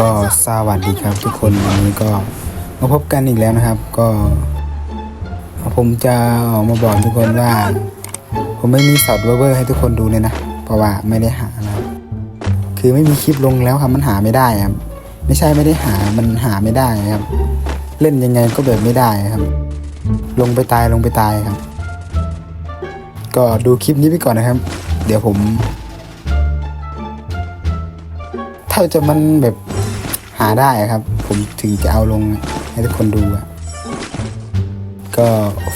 ก็สวัสดีครับทุกคนวันนี้ก็มาพบกันอีกแล้วนะครับ ก็ผมจะออกมาบอกทุกคนว่า ผมไม่มีสอดเวอร์ให้ทุกคนดูเลยนะ เพราะว่าไม่ได้หานะไรคือไม่มีคลิปลงแล้วครับมันหาไม่ได้ครับไม่ใช่ไม่ได้หามันหาไม่ได้ครับ เล่นยังไงก็แบบไม่ได้ครับ ลงไปตายลงไปตายครับ ก็ดูคลิปนี้ไปก่อนนะครับ เดี๋ยวผมถ้าจะมันแบบ หาได้ครับ ผมถึงจะเอาลงให้ทุกคนดู ก็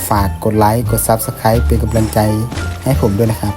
ฝากกดไลค์ กด Subscribe เป็นกำลังใจให้ผมด้วยนะครับ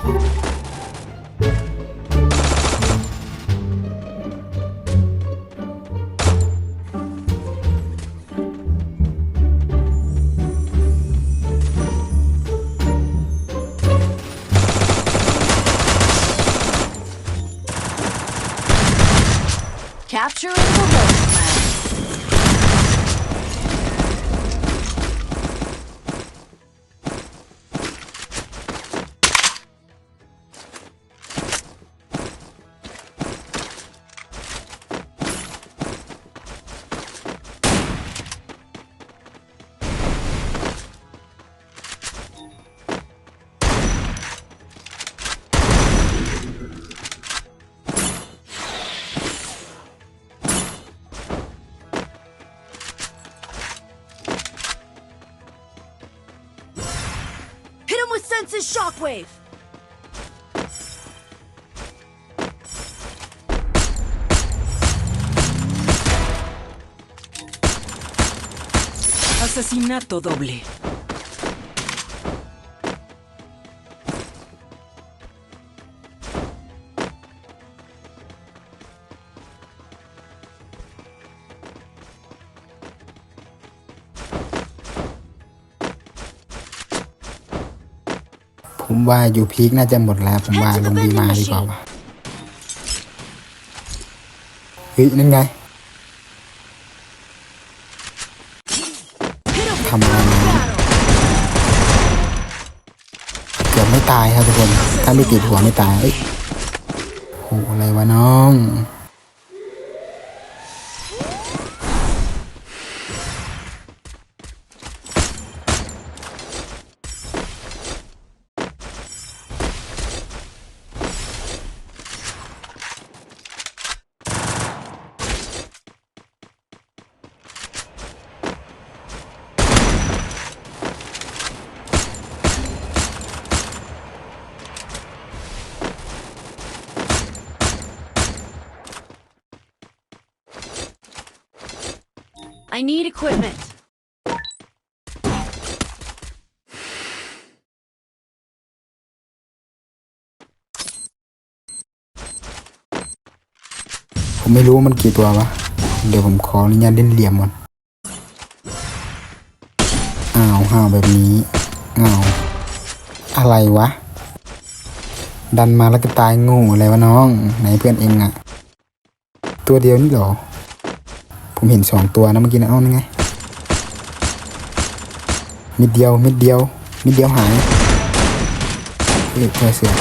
Shockwave! Asesinato doble. ผมว่าอยู่พีคน่าจะหมดแล้ว ผมว่าลงดีมาดีกว่าวะเฮ้ยนั่นไงทำอะไรมาเกือบไม่ตายครับทุกคน ถ้าไม่ติดหัวไม่ตายเอ้ยโหอะไรวะน้อง need equipment. ผมไม่รู้ว่ามันกี่ตัววะ เดี๋ยวผมขออนุญาตเล่นเหลี่ยมก่อน อ้าวห้าวแบบนี้ อ้าว อะไรวะ ดันมาแล้วก็ตายงูอะไรวะน้อง ไหนเพื่อนเองอะตัวเดียวนี่หรอ ผมเห็นสองตัวนะเมื่อกี้นะเอานั่นไงมิดเดียวมิดเดียวมิดเดียวหายเฮ้ยเจอเสือ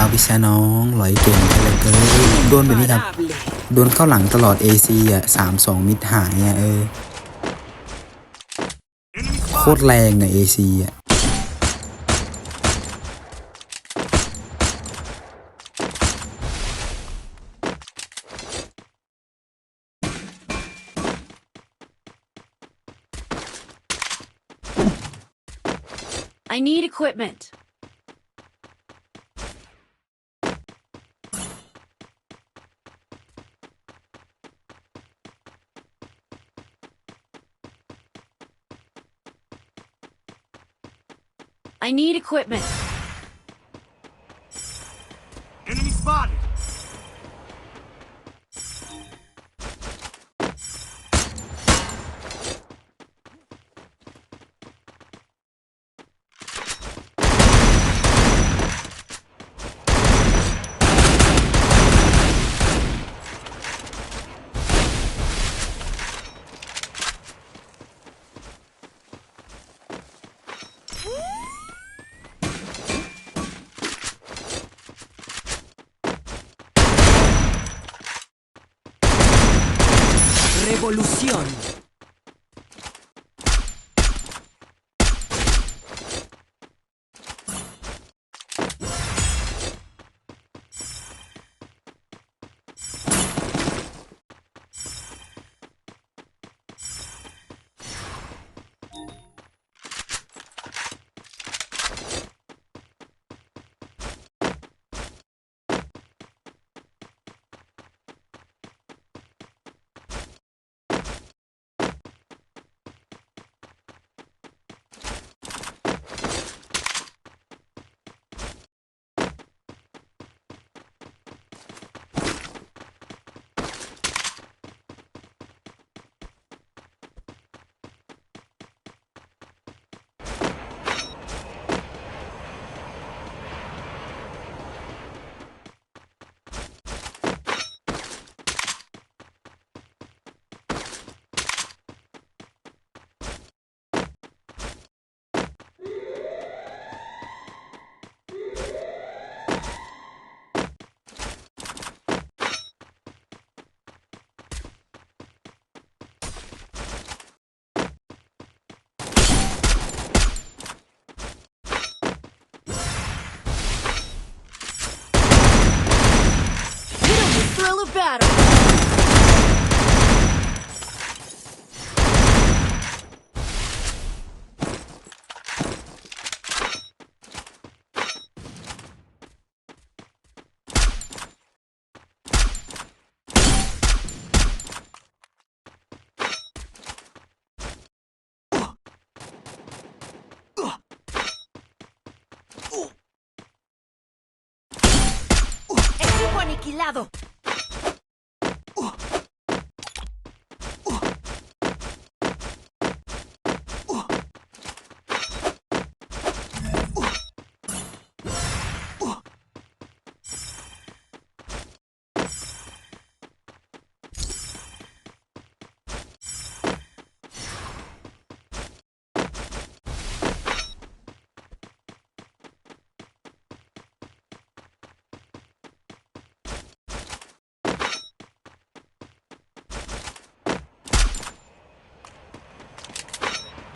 าวพิชาน้องหลอยเก่งเลยเกินโดนแบบนี้ครับ โดนเข้าหลังตลอด AC อะสามสองมิดหายอะเออ โคตรแรงอะ AC อะ I need equipment. I need equipment. Vigilado.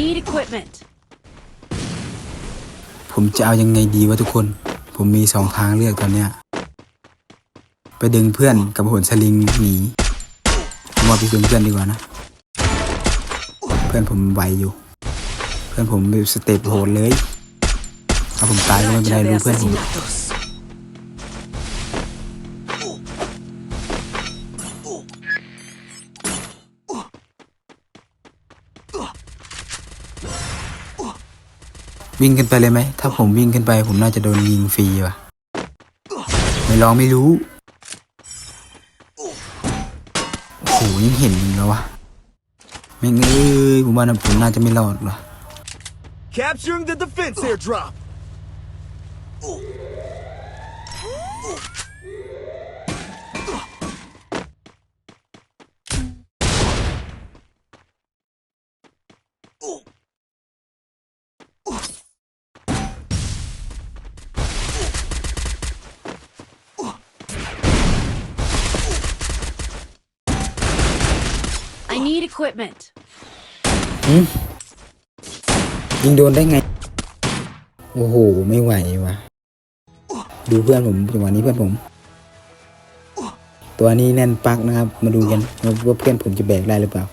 need equipment. ผมจะเอายังไงดีวะทุกคน ผมมีสองทางเลือกตอนเนี้ย ไปดึงเพื่อนกับหนสลิงหนี ผมว่าไปดึงเพื่อนดีกว่านะ เพื่อนผมไหวอยู่ เพื่อนผมแบบสเต็ปโหดเลย ถ้าผมตายก็ไม่เป็นไร Racha de ดูเพื่อนผม วิ่งขึ้นไปเลยไหม ถ้าผมวิ่งขึ้นไป ผมน่าจะโดนยิงฟรีว่ะ ไม่ลองไม่รู้ โอ้โหยังเห็นอยู่แล้ววะไม่งเอ้ยผมว่าผมน่าจะไม่รอดว่ะ Capturing the defense airdrop. Need equipment. หืมยิงโดนได้ไง โอ้โห ไม่ไหววะดูเพื่อนผมจังหวะนี้เพื่อนผม ตัวนี้แน่นปักนะครับ มาดูกันว่าเพื่อนผมจะแบกได้หรือเปล่า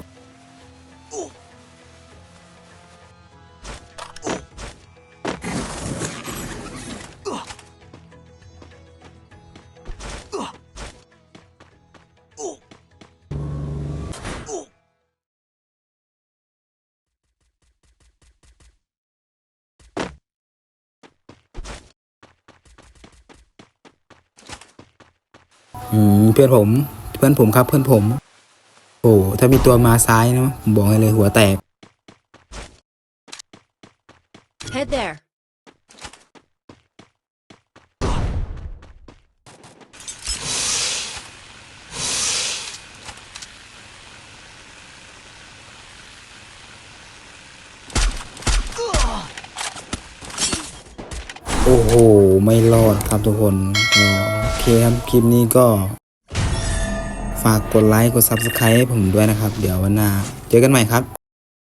อืมเพื่อนผม เพื่อนผมครับ เพื่อนผม โอ้ถ้ามีตัวมาซ้ายนะผมบอกให้เลยหัวแตก Head there. โอ้โห ไม่รอดครับทุกคนก็โอ เคครับ คลิปนี้ก็ ฝากกดไลค์ กด Subscribe ให้ผมด้วยนะครับ เดี๋ยววันหน้าเจอกันใหม่ครับ